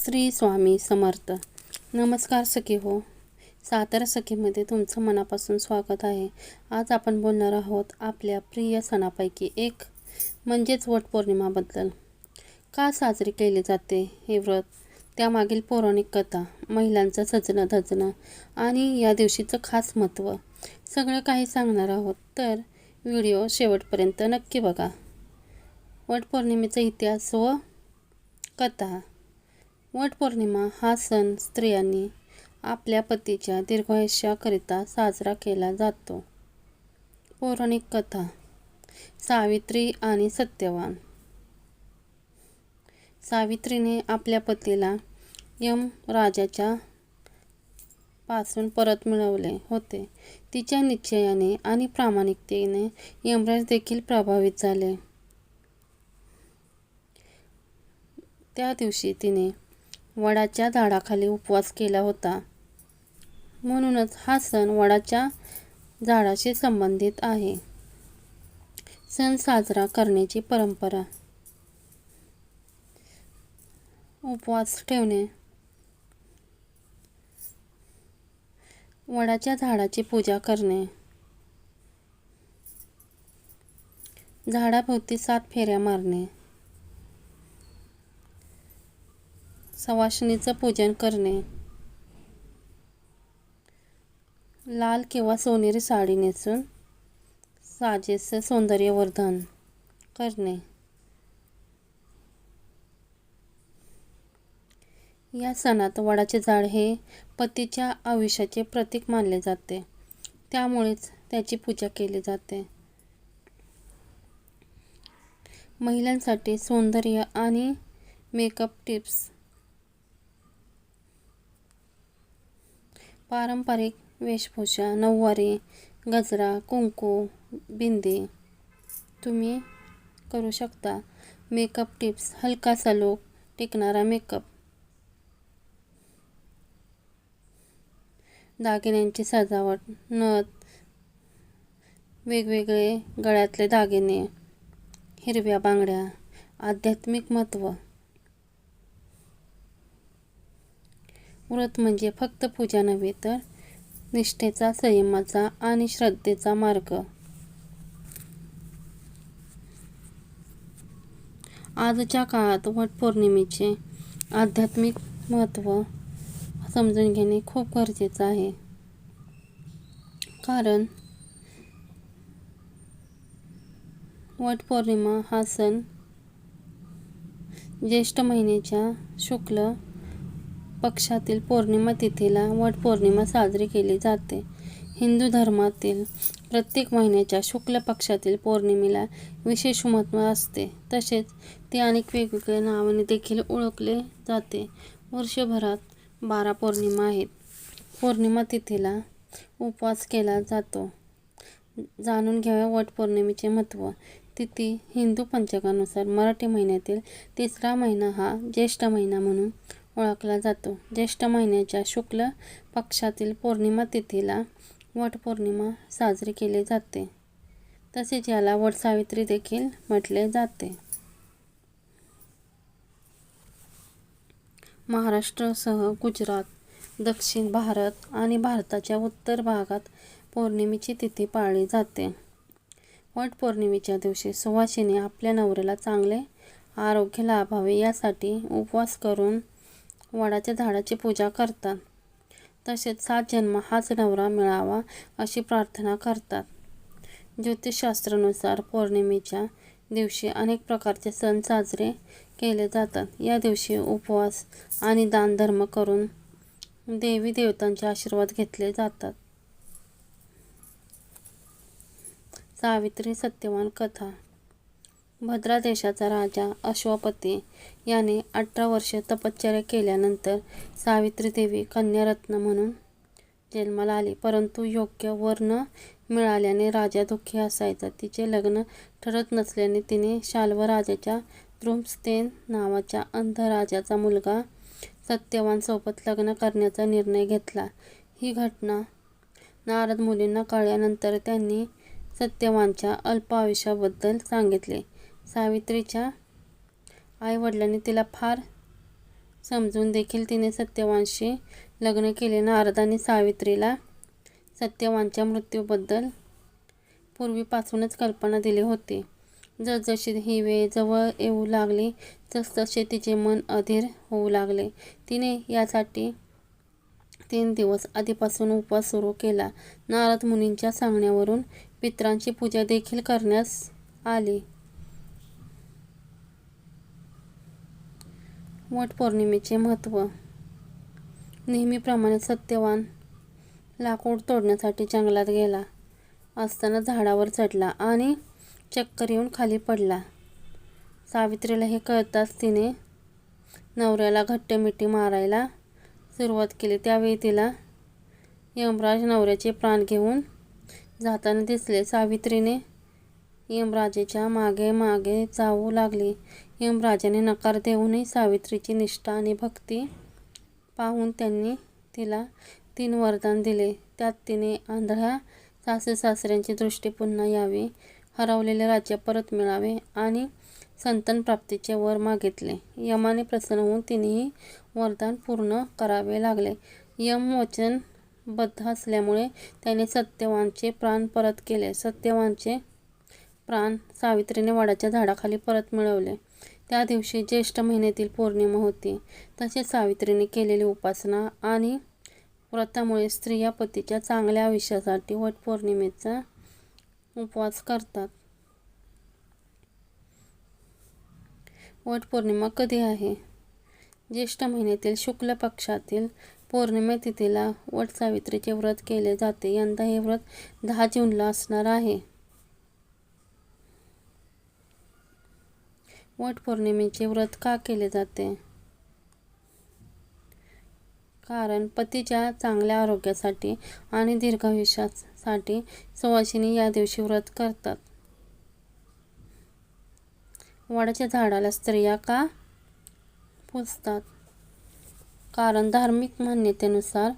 श्री स्वामी समर्थ. नमस्कार सखी हो. सातारा सखीमध्ये तुमचं मनापासून स्वागत आहे. आज आपण बोलणार आहोत आपल्या प्रिय सणापैकी एक म्हणजेच वटपौर्णिमाबद्दल का साजरी केली जाते हे व्रत? त्यामागील पौराणिक कथा महिलांचं सजणं धजणं आणि या दिवशीचं खास महत्त्व सगळं काही सांगणार आहोत. तर व्हिडिओ शेवटपर्यंत नक्की बघा. वटपौर्णिमेचा इतिहास व कथा. वटपौर्णिमा हा सण स्त्रियांनी आपल्या पतीच्या दीर्घायुष्याकरिता साजरा केला जातो. पौराणिक कथा सावित्री आणि सत्यवान. सावित्रीने आपल्या पतीला यम राजाच्या पासून परत मिळवले होते. तिच्या निश्चयाने आणि प्रामाणिकतेने यमराज देखील प्रभावित झाले. त्या दिवशी तिने वडाच्या झाडाखाली उपवास केला होता. म्हणूनच हा सण वडाच्या झाडाशी संबंधित आहे. सण साजरा करण्याची परंपरा. उपवास ठेवणे. वडाच्या झाडाची पूजा करणे. झाडाभोवती सात फेऱ्या मारणे. सवाशिणीचं पूजन करणे. लाल किंवा सोनेरी साडी नेसून साजेचं सौंदर्यवर्धन करणे. या सणात वडाचे झाड हे पतीच्या आयुष्याचे प्रतीक मानले जाते. त्यामुळेच त्याची पूजा केली जाते. महिलांसाठी सौंदर्य आणि मेकअप टिप्स पारंपरिक वेशभूषा नऊवारी गजरा कुंकू बिंदी. तुम्ही करू शकता. मेकअप टिप्स हलकासा लूक टिकणारा मेकअप. दागिन्यांची सजावट नथ वेगवेगळे गळ्यातले दागिने हिरव्या बांगड्या आध्यात्मिक महत्त्व. व्रत म्हणजे फक्त पूजा नव्हे तर निष्ठेचा संयमाचा आणि श्रद्धेचा मार्ग. आजच्या काळात वटपौर्णिमेचे आध्यात्मिक महत्त्व समजून घेणे खूप गरजेचं आहे. कारण वटपौर्णिमा हा सण ज्येष्ठ महिन्याच्या शुक्ल पक्षातील पौर्णिमा तिथीला वटपौर्णिमा साजरी केली जाते. हिंदू धर्मातील प्रत्येक महिन्याच्या शुक्ल पक्षातील पौर्णिमेला विशेष महत्त्व असते. तसेच ते अनेक वेगवेगळ्या नावाने देखील ओळखले जाते. वर्षभरात बारा पौर्णिमा आहेत. पौर्णिमा तिथीला उपवास केला जातो. जाणून घ्याव्या वटपौर्णिमेचे महत्त्व. तिथी हिंदू पंचांगानुसार मराठी महिन्यातील तिसरा महिना हा ज्येष्ठ महिना म्हणून ओळखला जातो. ज्येष्ठ महिन्याच्या शुक्ल पक्षातील पौर्णिमा तिथीला वटपौर्णिमा साजरी केली जाते. तसेच याला वटसावित्री देखील म्हटले जाते. महाराष्ट्रासह गुजरात दक्षिण भारत आणि भारताच्या उत्तर भागात पौर्णिमेची तिथी पाळली जाते. वटपौर्णिमेच्या दिवशी सुवासिनी आपल्या नवऱ्याला चांगले आरोग्य लाभावे यासाठी उपवास करून वडाच्या झाडाची पूजा करतात. तसेच सात जन्म हाच नवरा मिळावा अशी प्रार्थना करतात. ज्योतिषशास्त्रानुसार पौर्णिमेच्या दिवशी अनेक प्रकारचे सण साजरे केले जातात. या दिवशी उपवास आणि दानधर्म करून देवी देवतांचे आशीर्वाद घेतले जातात. सावित्री सत्यवान कथा. भद्रा देशाचा राजा अश्वपती याने अठरा वर्षे तपश्चर्या केल्यानंतर सावित्री देवी कन्यारत्न म्हणून जन्माला आली. परंतु योग्य वर न मिळाल्याने राजा दुःखी असायचा. तिचे लग्न ठरत नसल्याने तिने शाल्व राजाच्या द्रुमस्तेन नावाच्या अंध राजाचा मुलगा सत्यवानसोबत लग्न करण्याचा निर्णय घेतला. ही घटना नारद मुलींना कळल्यानंतर त्यांनी सत्यवानच्या अल्प आयुष्याबद्दल सांगितले. सावित्रीच्या आईवडिलांनी तिला फार समजून देखील तिने सत्यवानशी लग्न केले. नारदाने सावित्रीला सत्यवानच्या मृत्यूबद्दल पूर्वीपासूनच कल्पना दिली होती. जसजशी ही वेळ जवळ येऊ लागली तसतसे तिचे मन अधीर होऊ लागले. तिने यासाठी तीन दिवस आधीपासून उपवास सुरू केला. नारद मुनींच्या सांगण्यावरून पित्रांची पूजा देखील करण्यास आली. वटपौर्णिमेचे महत्त्व नेहमीप्रमाणे सत्यवान लाकूड तोडण्यासाठी जंगलात गेला असताना झाडावर चढला आणि चक्कर येऊन खाली पडला. सावित्रीला हे कळताच तिने नवऱ्याला घट्ट-मिठी मारायला सुरुवात केली. त्यावेळी तिला यमराज नवऱ्याचे प्राण घेऊन जाताना दिसले. सावित्रीने यमराजेच्या मागे मागे जाऊ लागली. यमराजाने नकार देऊनही सावित्रीची निष्ठा आणि भक्ती पाहून त्यांनी तिला तीन वरदान दिले. त्यात तिने आंधळ्या सासू-सासऱ्यांची दृष्टी पुन्हा यावी, हरवलेले राज्य परत मिळावे आणि संतानप्राप्तीचे वर मागितले. यमाने प्रसन्न होऊन तिनेही वरदान पूर्ण करावे लागले. यमवचन बद्ध असल्यामुळे त्याने सत्यवानचे प्राण परत केले. सत्यवानचे प्राण सावित्रीने वडाच्या झाडाखाली परत मिळवले. त्या दिवशी ज्येष्ठ महिन्यातील पौर्णिमा होती. तसेच सावित्रीने केलेली उपासना आणि व्रतामुळे स्त्रिया पतीच्या चांगल्या आयुष्यासाठी वटपौर्णिमेचा उपवास करतात. वटपौर्णिमा कधी आहे? ज्येष्ठ महिन्यातील शुक्ल पक्षातील पौर्णिमे तिथीला वटसावित्रीचे व्रत केले जाते. यंदा हे व्रत दहा जूनला असणार आहे. वटपौर्णिमेचे व्रत का केले जाते? कारण पतीच्या चांगल्या आरोग्यासाठी आणि दीर्घायुष्यासाठी सुवासिनी या दिवशी व्रत करतात. वडाच्या झाडाला स्त्रिया का पुजतात? कारण धार्मिक मान्यतेनुसार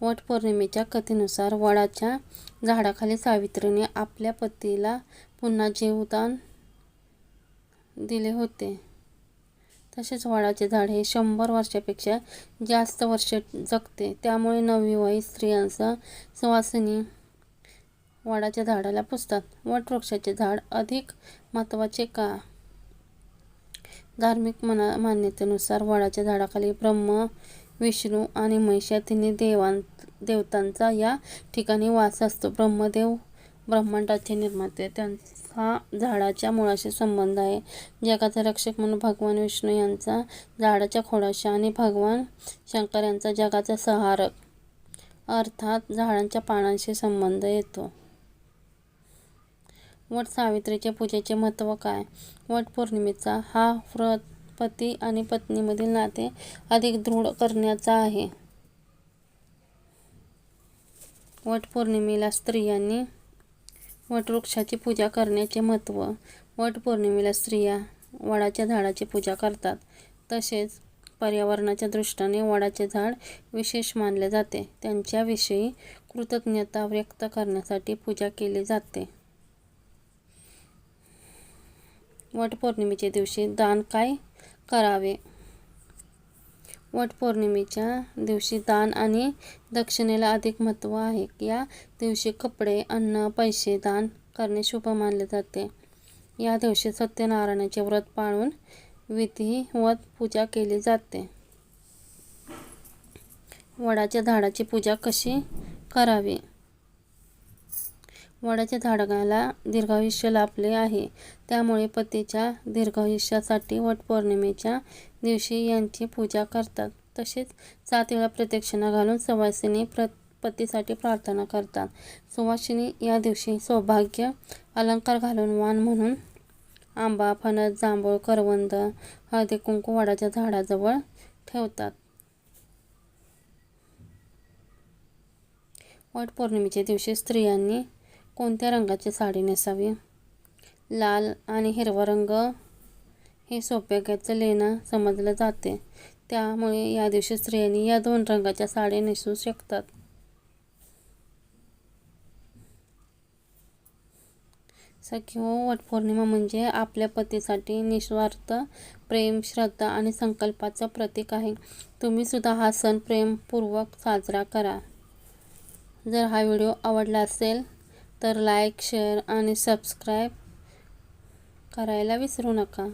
वटपौर्णिमेच्या कथेनुसार वडाच्या झाडाखाली सावित्रीने आपल्या पतीला पुन्हा जीवदान दिले होते. तसेच वडाचे झाड हे शंभर वर्षापेक्षा जास्त वर्षे जगते. त्यामुळे नवविवाहित स्त्रियांचा सुवासिनी वडाच्या झाडाला पुजतात. वटवृक्षाचे झाड अधिक महत्त्वाचे का? धार्मिक मना मान्यतेनुसार वडाच्या झाडाखाली ब्रह्म विष्णू आणि महिष या तिन्ही देवतांचा या ठिकाणी वास असतो. ब्रह्मदेव ब्रह्मांडाचे निर्माते. त्यां हा झाडाच्या मुळाशी संबंध आहे. जगाचा रक्षक म्हणून भगवान विष्णू यांचा झाडाच्या खोडाशी आणि भगवान शंकर यांचा जगाचा सहारक अर्थात झाडांच्या पानांशी संबंध येतो. वट सावित्रीच्या पूजेचे महत्त्व काय? वटपौर्णिमेचा हा व्रत पती आणि पत्नीमधील नाते अधिक दृढ करण्याचा आहे. वटपौर्णिमेला स्त्रियांनी वटवृक्षाची पूजा करण्याचे महत्त्व वटपौर्णिमेला स्त्रिया वडाच्या झाडाची पूजा करतात. तसेच पर्यावरणाच्या दृष्टीने वडाचे झाड विशेष मानले जाते. त्यांच्याविषयी कृतज्ञता व्यक्त करण्यासाठी पूजा केली जाते. वटपौर्णिमेच्या दिवशी दान काय करावे? वटपौर्णिमेच्या दिवशी दान आणि दक्षिणेला अधिक महत्त्व आहे. या दिवशी कपडे, अन्न, पैसे दान करणे शुभ मानले जाते. या दिवशी सत्यनारायणाचे व्रत पाळून विधिवत पूजा केली जाते. वडाच्या झाडाची पूजा कशी करावी? वडाच्या झाडाला दीर्घायुष्य लाभले आहे. त्यामुळे पतीच्या दीर्घायुष्यासाठी वटपौर्णिमेच्या दिवशी यांची पूजा करतात. तसेच सात वेळा प्रदक्षिणा घालून सुवासिनी प्र पतीसाठी प्रार्थना करतात. सुवासिनी या दिवशी सौभाग्य अलंकार घालून वाण म्हणून आंबा, फणस, जांभूळ, करवंद, हळदी-कुंकू वाडाच्या झाडाजवळ ठेवतात. वटपौर्णिमेच्या दिवशी स्त्रियांनी कोणत्या रंगाची साडी नेसावी? लाल आणि हिरवा रंग हे सौभाग्याचं लेणं समजलं जाते. त्यामुळे या दिवशी स्त्रियांनी या दोन रंगाच्या साड्या नेसू शकतात. सखी हो वटपौर्णिमा म्हणजे आपल्या पतीसाठी निस्वार्थ प्रेम श्रद्धा आणि संकल्पाचं प्रतीक आहे तुम्ही सुद्धा हा सण प्रेमपूर्वक साजरा करा जर हा व्हिडिओ आवडला असेल तर लाईक शेअर आणि सबस्क्राईब करायला विसरू नका.